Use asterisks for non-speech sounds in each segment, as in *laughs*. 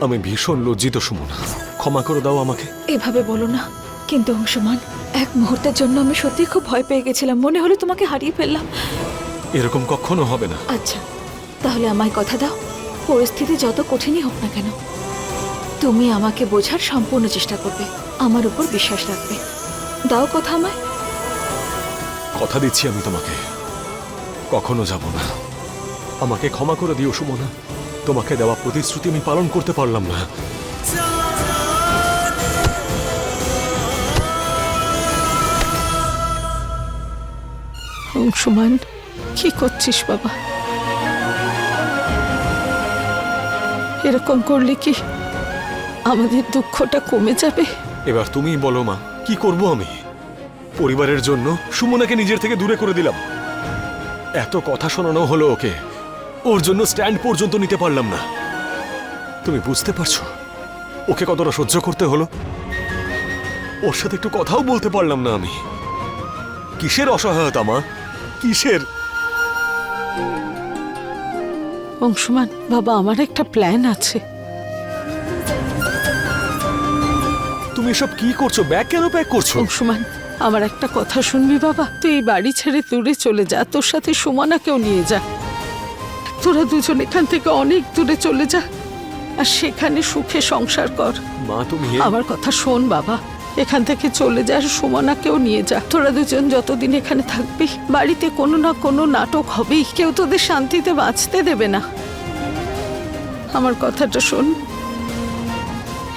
আমি ভীষণ লজ্জিত সুমনা। ক্ষমা করে দাও আমাকে। এভাবে বলো না। কিন্তু অংশমান এক মুহূর্তের জন্য আমি সত্যি খুব ভয় পেয়ে গেছিলাম। মনে হলো তোমাকে হারিয়ে ফেললাম। এরকম কখনো হবে না। আচ্ছা তাহলে আমায় কথা দাও। পরিস্থিতি যত কঠিনই হোক না কেন তুমি আমাকে বোঝার সম্পূর্ণ চেষ্টা করবে আমার উপর বিশ্বাস রাখবে। দাও কথা আমায়। কথা দিচ্ছি আমি তোমাকে। কখনো যাব না। আমাকে ক্ষমা করে দিও সুমনা। তোমাকে দেওয়া প্রতিশ্রুতি আমি পালন করতে পারলাম না। অংশমান কি করছিস বাবা? এরকম করলে কি আমাদের দুঃখটা কমে যাবে? এবার তুমি বলো মা কি করব আমি? পরিবারের জন্য সুমনাকে নিজের থেকে দূরে করে দিলাম। এত কথা শোনানো হলো ওকে। ওর জন্য স্ট্যান্ড পর্যন্ত নিতে পারলাম না। তুমি বুঝতে পারছ? ওকে কতটা সহ্য করতে হলো? ওর সাথে একটু কথাও বলতে পারলাম না আমি। কিসের অসহায়তা মা? কিসের? অংশমান বাবা আমার একটা প্ল্যান আছে। তুমি এসব কি করছ? ব্যাগ কেন প্যাক করছ? অংশমান আমার একটা কথা শুনবি বাবা? তুই এই বাড়ি ছেড়ে দূরে চলে যা তোর সাথে সুমনাকেও নিয়ে যা। তোরা দুজন এখান থেকে অনেক দূরে চলে যা আর সেখানে সুখে সংসার কর। মা তুমি আমার কথা শোন বাবা। এখান থেকে চলে যা সুমনাকেও নিয়ে যা। তোরা দুজন যতদিন এখানে থাকবি বাড়িতে কোনো না কোনো নাটক হবেই। কেউ তোদের শান্তিতে বাঁচতে দেবে না। আমার কথাটা শোন।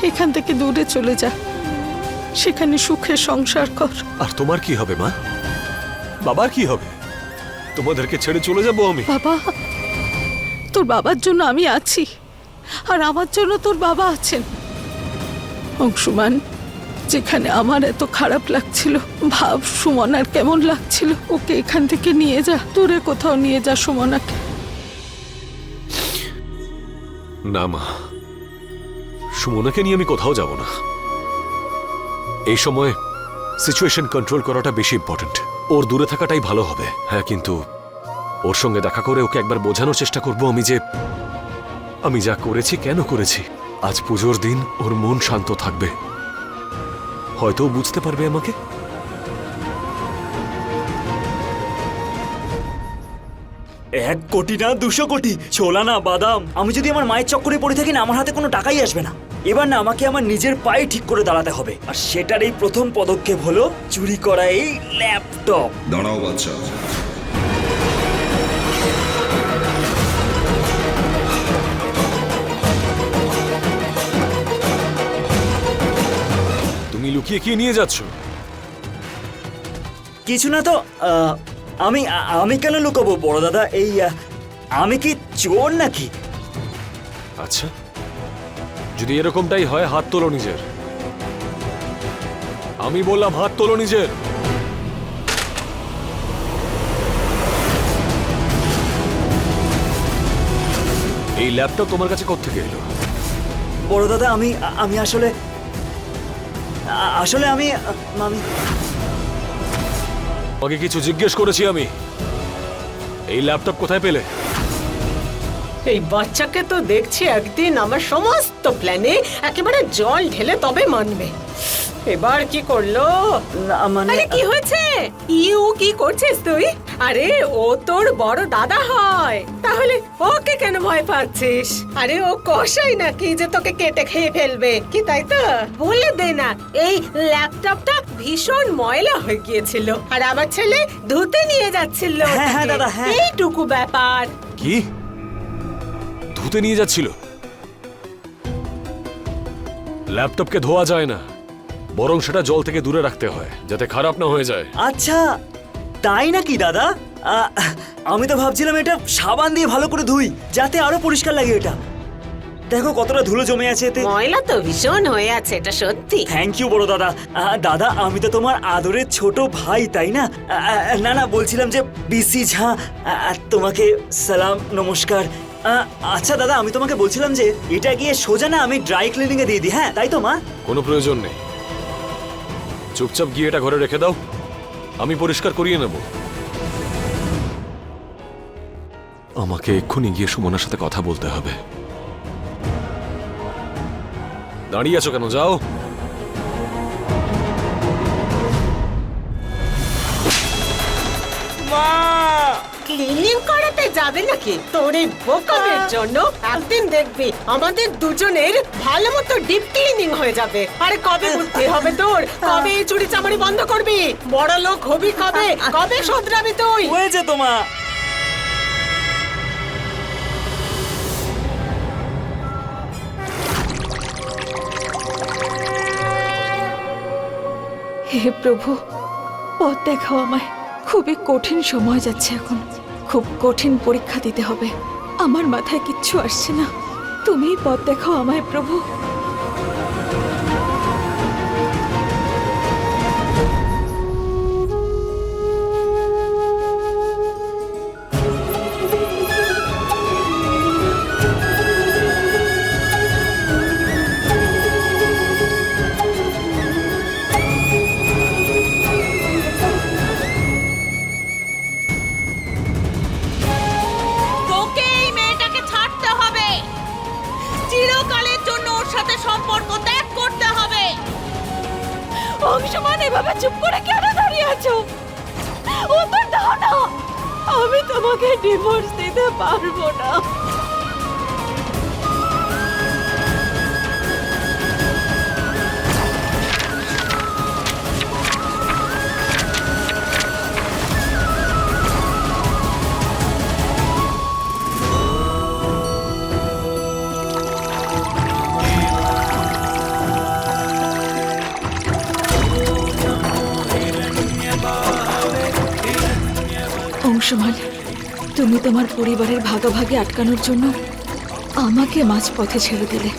এখান থেকে দূরে চলে যা। সেখানে সুখে সংসার কর। আর তোমার কি হবে মা? বাবার কি হবে? তোমাদেরকে ছেড়ে চলে যাব আমি। বাবা তোর বাবার জন্য আমি আছি। আর আমার জন্য তোর বাবা আছেন। অংশুমান, যেখানে আমার এত খারাপ লাগছিল, ভাব সুমনার কেমন লাগছিল, ওকে এখান থেকে নিয়ে যা, দূরে কোথাও নিয়ে যা সুমনাকে। না মা, সুমনাকে নিয়ে আমি কোথাও যাব না। এই সময় সিচুয়েশন কন্ট্রোল করাটা বেশি ইম্পর্টেন্ট ওর দূরে থাকাটাই ভালো হবে। হ্যাঁ কিন্তু ওর সঙ্গে দেখা করে ওকে একবার বোঝানোর চেষ্টা করব আমি যে আমি যা করেছি কেন করেছি। আজ পুজোর দিন ওর মন শান্ত থাকবে। হয়তো ও বুঝতে পারবে আমাকে। এক কোটি না দুশো কোটি ছোলা না বাদাম। আমি যদি আমার মায়ের চক্করে পড়ে থাকি না আমার হাতে কোনো টাকাই আসবে না। এবার না আমাকে আমার নিজের পায়ে ঠিক করে দাঁড়াতে হবে। আর সেটার এই প্রথম পদক্ষেপ হলো চুরি করা এই ল্যাপটপ। দাঁড়াও বাচ্চা। লুকিয়ে কি নিয়ে যাচ্ছ? কিছু না তো আহ, আমি আ- আমি কেন লুকাবো বড় দাদা? এই আহ, আমি কি চোর নাকি? আচ্ছা। যদি এরকমটাই হয় হাত তোলো নিজের। আমি বললাম হাত তোলো নিজের। এই ল্যাপটপ তোমার কাছে কোত্থেকে এলো? বড় দাদা আমি আ- আমি আসলে আসলে আমি আ, আমি তোমাকে কিছু জিজ্ঞেস করেছি আমি। এই ল্যাপটপ কোথায় পেলে? এই বাচ্চাকে তো দেখছি একদিন আমার সমস্ত প্ল্যানে একেবারে জল ঢেলে তবে মানবে। এবার কি করল? মানে কি হয়েছে? ইউ কি করছিস তুই? আরে ও তোর বড় দাদা হয়। তাহলে ওকে কেন ভয় পাচ্ছিস? আরে ও কষাই নাকি যে তোকে কেটে খেয়ে ফেলবে? কি তাই তো? বলে দে না এই ল্যাপটপটা ভীষণ ময়লা হয়ে গিয়েছিল আর আমার ছেলে ধুতে নিয়ে যাচ্ছিল হ্যাঁ, হ্যাঁ, ওটাকে। দাদা, হ্যাঁ। এইটুকু ব্যাপার। কি? ধুতে নিয়ে যাচ্ছিল? ল্যাপটপকে ধোয়া যায় না বরং সেটা জল থেকে দূরে রাখতে হয় যাতে খারাপ না হয়ে যায়। আচ্ছা তাই নাকি দাদা? আ, আমি তো ভাবছিলাম এটা সাবান দিয়ে ভালো করে ধুই যাতে আরও পরিষ্কার লাগে এটা। দেখো কতটা ধুলো জমে আছে এতে। ময়লা তো ভীষণ হয়ে আছে এটা সত্যি। থ্যাংক ইউ বড় দাদা। আ, দাদা আমি তো তোমার আদরের ছোট ভাই তাই না? না না বলছিলাম যে বিসি ঝা। তোমাকে সালাম নমস্কার। আ, আচ্ছা দাদা আমি তোমাকে বলছিলাম যে এটা গিয়ে সোজা না আমি ড্রাই ক্লিনিং এ দিয়ে দিই হ্যাঁ তাই তো মা? কোনো প্রয়োজন নেই। চুপচাপ গিয়ে এটা ঘরে রেখে দাও। আমি পরিষ্কার করিয়ে নেব। আমাকে এক্ষুনি গিয়ে সুমনার সাথে কথা বলতে হবে। দাঁড়িয়ে আছো কেন? যাও। ক্লিনিং করাতে যাবে নাকি? তোর এই বোকামের জন্য একদিন দেখবি আমাদের দুজনের ভালো মতো ডিপ ক্লিনিং হয়ে যাবে। আরে কবে বুদ্ধি হবে তোর? কবে এই চুরি চামারি বন্ধ করবি? বড় লোক হবি কবে? কবে শোধরাবি তুই? হয়েছে তোমা হে প্রভু পথ দেখাও আমায়। খুবই কঠিন সময় যাচ্ছে এখন। খুব কঠিন পরীক্ষা দিতে হবে। আমার মাথায় কিচ্ছু আসছে না। তুমিই পথ দেখাও আমায়, প্রভু। অংশমান তুমি তোমার পরিবারের ভাগাভাগে আটকানোর জন্য আমাকে মাঝপথে ছেড়ে দিলে।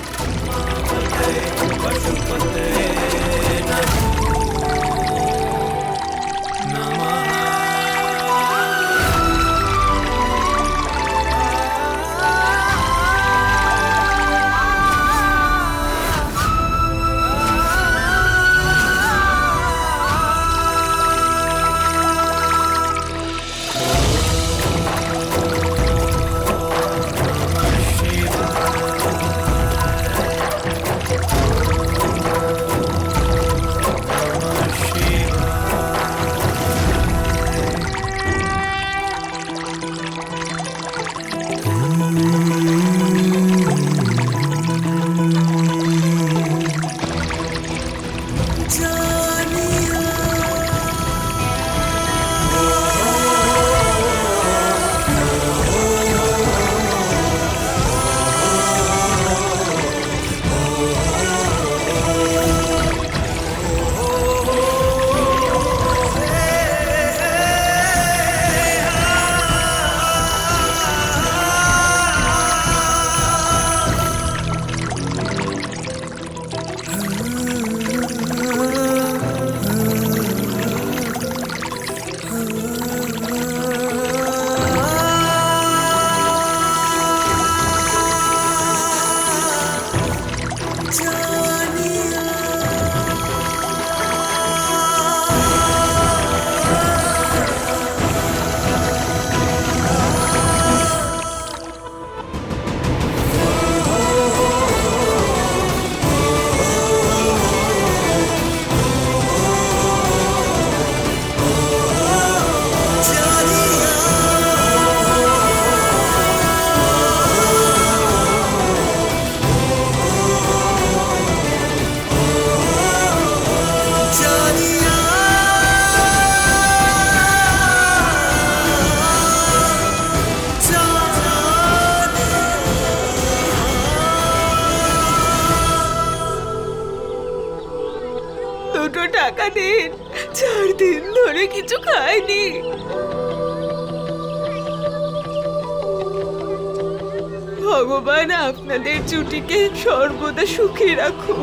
জুটিকে সর্বদা সুখী রাখুন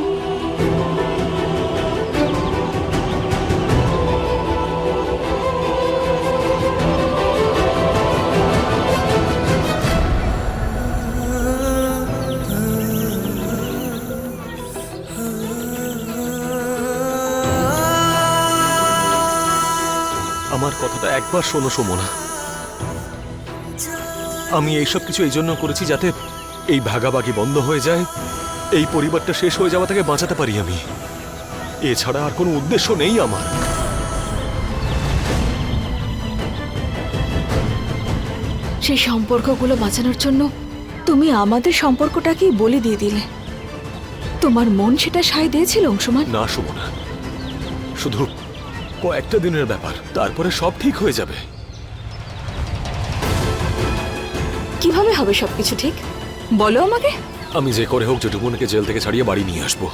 আমার কথাটা একবার শোনো সুমনা। আমি এইসব কিছু এই জন্য করেছি যাতে এই ভাগাভাগি বন্ধ হয়ে যায় এই পরিবারটা শেষ হয়ে যাওয়া থেকে বাঁচাতে পারি আমি। এছাড়া আর কোনো উদ্দেশ্য নেই আমার। সেই সম্পর্কগুলো বাঁচানোর জন্য তুমি আমাদের সম্পর্কটাকেই বলে দিয়ে দিলে। তোমার মন সেটা সায় দিয়েছিল অংশমান? না সুমনা। শুধু কয়েকটা দিনের ব্যাপার তারপরে সব ঠিক হয়ে যাবে। কীভাবে হবে সবকিছু ঠিক? বলো আমাকে। আমি যে করে হোক জেঠুমনিকে জেল থেকে ছাড়িয়ে বাড়ি নিয়ে আসব।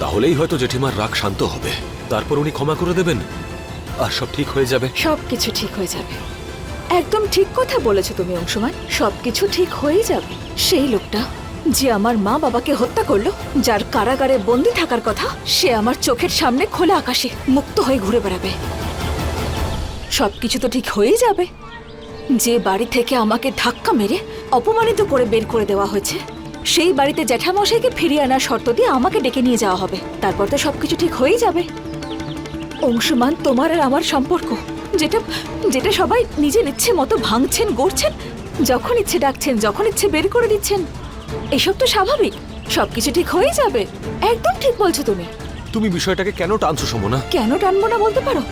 তাহলেই হয়তো জেঠিমার রাগ শান্ত হবে। তারপর উনি ক্ষমা করে দেবেন। আর সব ঠিক হয়ে যাবে। সব কিছু ঠিক হয়ে যাবে। একদম ঠিক কথা বলেছ তুমি অংশমান। সবকিছু ঠিক হয়েই যাবে। সেই লোকটা যে আমার মা বাবাকে হত্যা করল যার কারাগারে বন্দি থাকার কথা সে আমার চোখের সামনে খোলা আকাশে মুক্ত হয়ে ঘুরে বেড়াবে। সবকিছু তো ঠিক হয়েই যাবে। যে বাড়ি থেকে আমাকে ধাক্কা মেরে অপমানিত করে বের করে দেওয়া হয়েছে সেই বাড়িতে জ্যাঠামশাইকে ফিরিয়ে আনার শর্ত দিয়ে আমাকে ডেকে নিয়ে যাওয়া হবে। তারপর তো সবকিছু ঠিক হয়েই যাবে। অংশমান তোমার আর আমার সম্পর্ক যেটা যেটা সবাই নিজের ইচ্ছে মতো ভাঙছেন গড়ছেন যখন ইচ্ছে ডাকছেন যখন ইচ্ছে বের করে দিচ্ছেন এসব তো স্বাভাবিক সবকিছু ঠিক হয়ে যাবে। একদম ঠিক বলছো তুমি। তুমি বিষয়টাকে কেন টানছো সমনা? কেন টানবো না বলতে পারো?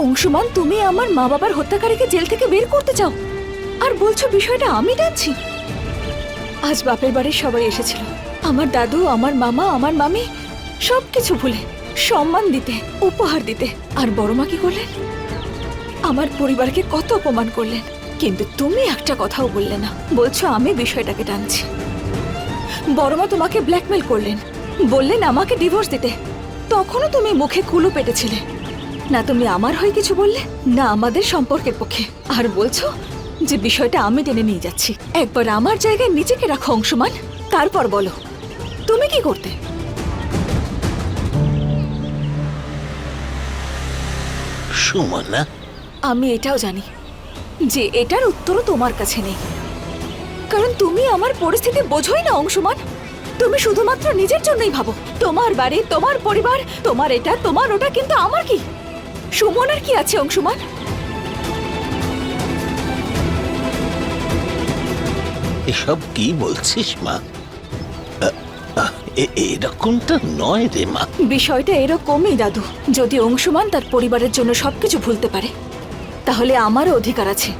অংশমান, তুমি আমার মা বাবার হত্যাকারীকে জেল থেকে বের করতে চাও। আর বলছো বিষয়টা আমি টানছি আজ বাপের বাড়ির সবাই এসেছিল। আমার দাদু, আমার মামা, আমার মামি সব কিছু ভুলে, সম্মান দিতে, উপহার দিতে। আর বড় মা কি করলেন? আমার পরিবারকে কত অপমান করলেন। কিন্তু তুমি একটা কথাও বললে না। বলছো আমি বিষয়টাকে টানছি। বড়মা তোমাকে ব্ল্যাকমেল করলেন। বললেন আমাকে ডিভোর্স দিতে। তখনও তুমি মুখে কুলু পেটেছিলে। না তুমি আমার হয়ে কিছু বললে? না আমাদের সম্পর্কের পক্ষে। আর বলছো যে বিষয়টা আমি টেনে নিয়ে যাচ্ছি। একবার আমার জায়গায় নিজেকে রাখো অংশমান। তারপর বলো তুমি কি করতে? সুমনা? আমি এটাও জানি যে এটার উত্তরও তোমার কাছে নেই। কারণ তুমি আমার পরিস্থিতি বোঝোই না অংশমান। তুমি শুধুমাত্র নিজের জন্যই ভাবো তোমার বাড়ি তোমার পরিবার তোমার এটা তোমার ওটা কিন্তু আমার কি? সুমনের কি আছে অংশমান? এসব কি বলছিস মা? এরকমটা নয় রে মা। বিষয়টা এরকমই দাদু। যদি অংশমান তার পরিবারের জন্য সবকিছু ভুলতে পারে তাহলে আমারও অধিকার আছে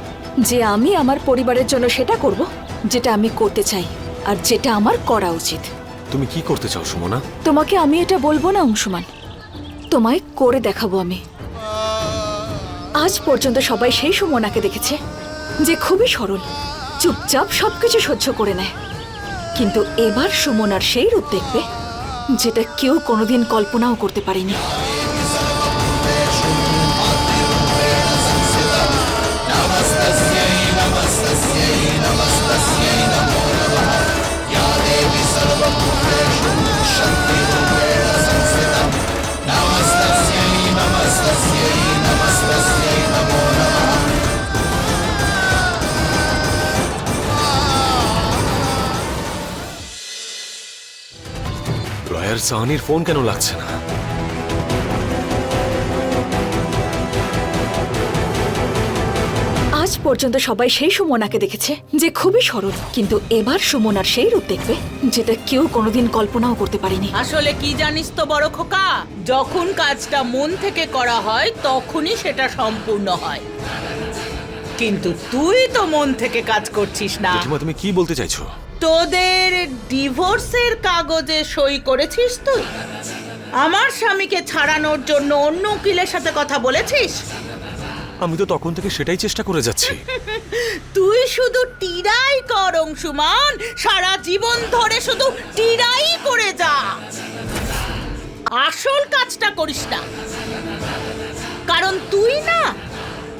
যে আমি আমার পরিবারের জন্য সেটা করব যেটা আমি করতে চাই আর যেটা আমার করা উচিত। তুমি কি করতে চাও সুমনা? তোমাকে আমি এটা বলব না অংশমান। তোমায় করে দেখাবো আমি। আজ পর্যন্ত সবাই সেই সুমনাকে দেখেছে, যে খুবই সরল, চুপচাপ সবকিছু সহ্য করে নেয়। কিন্তু এবার সুমনার সেই রূপ দেখবে, যেটা কেউ কোনোদিন কল্পনাও করতে পারেনি। লয়ার সাহানির ফোন কেন লাগছে না? আজ পর্যন্ত সবাই সেই সুমনাকে দেখেছে যে খুবই সরল কিন্তু এবার সুমনার সেই রূপ দেখবে যেটা কেউ কোনোদিন কল্পনাও করতে পারেনি। আসলে কি জানিস তো বড় খোকা? যখন কাজটা মন থেকে করা হয় তখনই সেটা সম্পূর্ণ হয়। কিন্তু তুই তো মন থেকে কাজ করছিস না। তুমি কি বলতে চাইছো? তোদের ডিভোর্সের কাগজে সই করেছিস তুই? আমার স্বামীকে ছাড়ানোর জন্য অন্য উকিলের সাথে কথা বলেছিস? আমি তো তখন থেকে সেটাই চেষ্টা করে যাচ্ছি। *laughs* তুই শুধু টিরাই কর অংশুমান। সারা জীবন ধরে শুধু টিরাই করে যা। আসল কাজটা করিস না। কারণ তুই না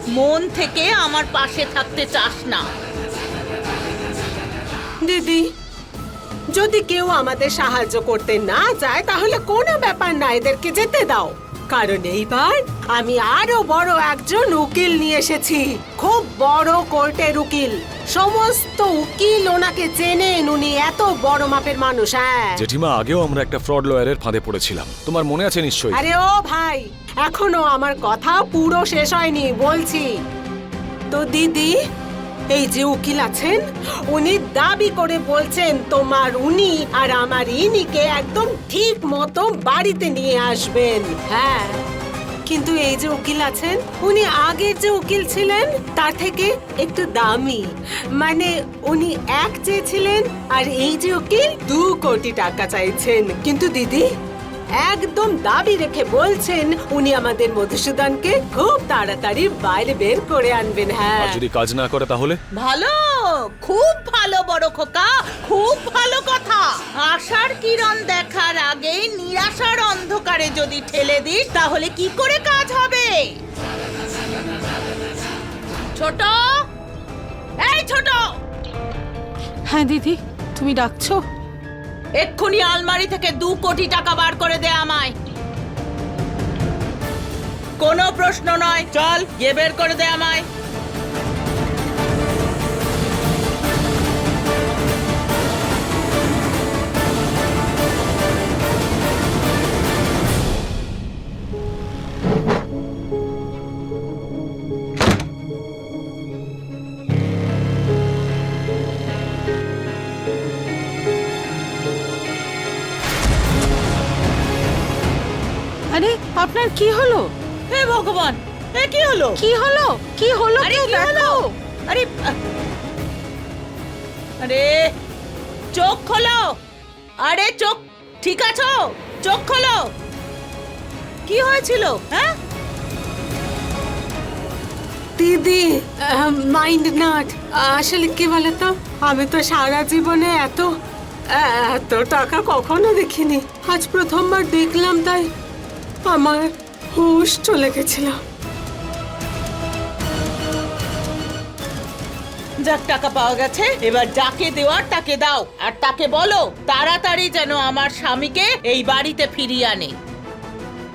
মন থেকে আমার পাশে থাকতে চাস না। দিদি যদি কেউ আমাদের সাহায্য করতে না যায় তাহলে কোনো ব্যাপার না এদেরকে যেতে দাও। কারণ এইবার আমি আরও বড় একজন উকিল নিয়ে এসেছি। খুব বড় কোর্টের উকিল। সমস্ত উকিল ওনাকে চেনেন উনি এত বড় মাপের মানুষ হ্যাঁ। জেঠিমা আগেও আমরা একটা ফ্রড লয়ারের ফাঁদে পড়েছিলাম। তোমার মনে আছে নিশ্চয়ই? আরে ও ভাই এখনও আমার কথা পুরো শেষ হয়নি বলছি। তো দিদি এই যে উকিল আছেন, উনি দাবি করে বলছেন, তোমার উনি আর আমার ইনিকে একদম ঠিক মতো বাড়িতে নিয়ে আসবেন। হ্যাঁ কিন্তু এই যে উকিল আছেন, উনি আগের যে উকিল ছিলেন, তার থেকে একটু দামি। মানে উনি এক চেয়েছিলেন আর এই যে উকিল দু কোটি টাকা চাইছেন। কিন্তু দিদি একদম দাবি রেখে বলছেন উনি আমাদের মধুসূদনকে খুব তাড়াতাড়ি বাইরে বের করে আনবেন হ্যাঁ। আর যদি কাজ না করে তাহলে? ভালো খুব ভালো বড় খোকা খুব ভালো কথা। আশার কিরণ দেখার আগেই নিরাশার অন্ধকারে যদি ঠেলে দিস তাহলে কি করে কাজ হবে? ছোট এই ছোট। হ্যাঁ দিদি তুমি ডাকছো? এক্ষুনি আলমারি থেকে দু কোটি টাকা বার করে দে আমায়। কোনো প্রশ্ন নয়। চল, গিয়ে বের করে দে আমায়। কি হলো? হে ভগবান এ কি হলো? কি হলো? কি হলো আরে কেউ কি হলো? দেখো। আরে আরে চোখ খোলো। আরে চোখ ঠিক আছো? চোখ খোলো। কি হয়েছিল? হ্যাঁ? দিদি মাইন্ড নট আসলে কি বলতো? আমি তো সারা জীবনে এত এত টাকা কখনো দেখিনি। আজ প্রথমবার দেখলাম তাই। আমার হুশ, চলে গেছিল যাক, টাকা পাওয়া গেছে। এবার যাকে দেওয়ার তাকে দাও। আর তাকে বলো, তাড়াতাড়ি যেন আমার স্বামীকে এই বাড়িতে ফিরিয়ে আনে।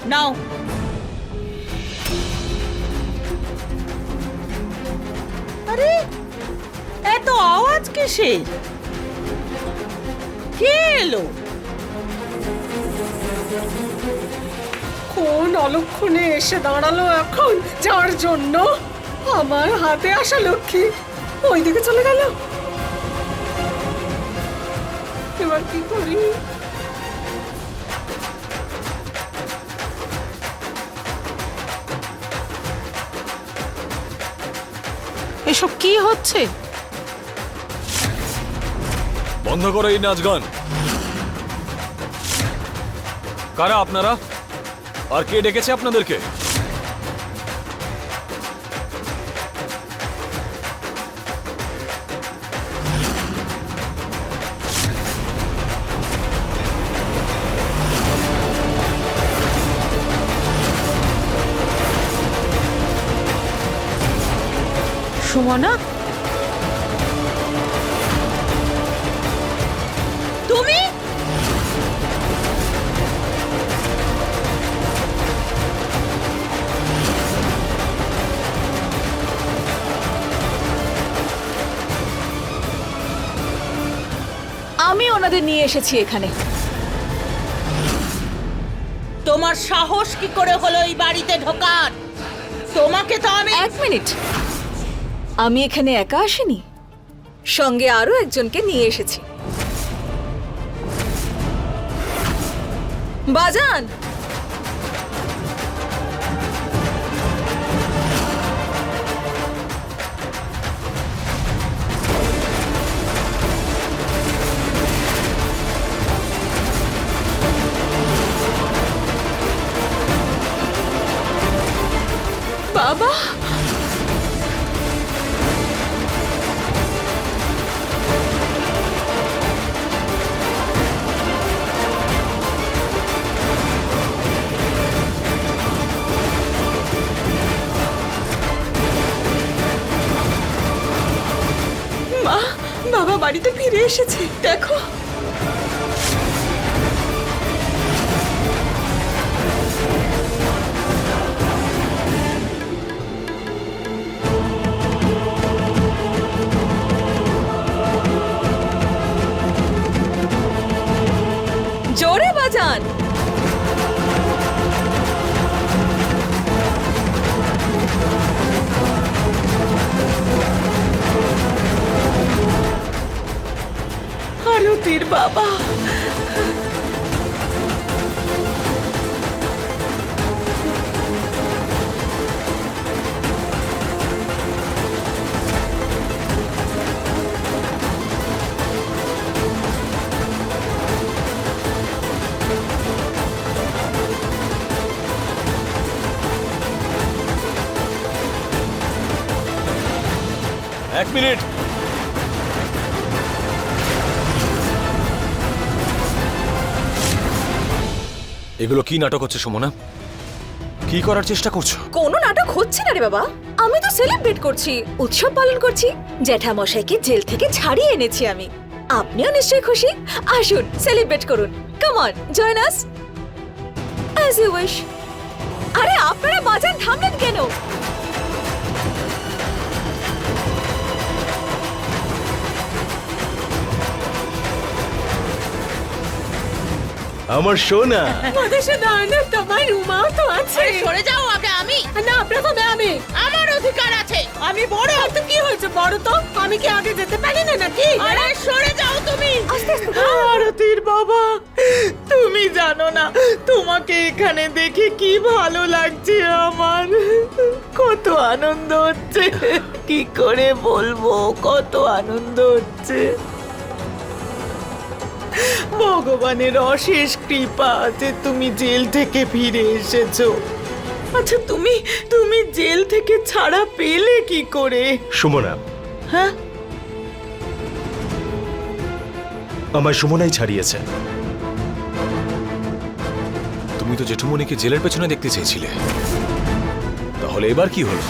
নাও। আরে, এত আওয়াজ কিসের? কে এলো? কোন অলক্ষণে এসে দাঁড়াল এখন? যার জন্য? আমার হাতে আসা লক্ষ্মী ওইদিকে চলে গেল। এবার কি করি? এসব কি হচ্ছে? বন্ধ করো এই নাচ গান। কারা আপনারা? আর কে ডেকেছে আপনাদেরকে? সুমনা? নিয়ে এসেছি এখানে। তোমার সাহস কি করে হলো এই বাড়িতে ঢোকার? তোমাকে তো আমি এক মিনিট। আমি এখানে একা আসিনি। সঙ্গে আরও একজনকে নিয়ে এসেছি। বাজান! এসেছে। দেখো। মিষ্টির বাবা। এগুলো কি নাটক হচ্ছে সুমনা? কি করার চেষ্টা করছ? কোন নাটক হচ্ছে না রে বাবা। আমি তো সেলিব্রেট করছি, উৎসব পালন করছি। জ্যাঠামশাইকে জেল থেকে ছাড়িয়ে এনেছি আমি। আপনিও নিশ্চয়ই খুশি? আসুন সেলিব্রেট করুন। Come on join us as you wish আরে, আপনারা বাজান থামলেন কেন? আমার সোনা। মদেশে দাঁড়ানো তোমার উমা তো আছে। সরে যাও আগে আমি। না প্রথমে আমি। আমার অধিকার আছে। আমি বড়। তো কি হয়েছে বড় তো? আমি কি আগে যেতে পারি না নাকি? আরে সরে যাও তুমি। আরতির বাবা তুমি জানো না তোমাকে এখানে দেখে কি ভালো লাগছে আমার। কত আনন্দ হচ্ছে। কি করে বলব কত আনন্দ হচ্ছে। ভগবানের অশেষ কৃপা যে তুমি জেল থেকে ফিরে এসেছ। আচ্ছা তুমি তুমি জেল থেকে ছাড়া পেলে কি করে? সুমনা। হ্যাঁ? আমার সুমনাই ছাড়িয়েছে। তুমি তো জেঠুমনিকে জেলের পেছনে দেখতে চেয়েছিলে। তাহলে এবার কি হলো?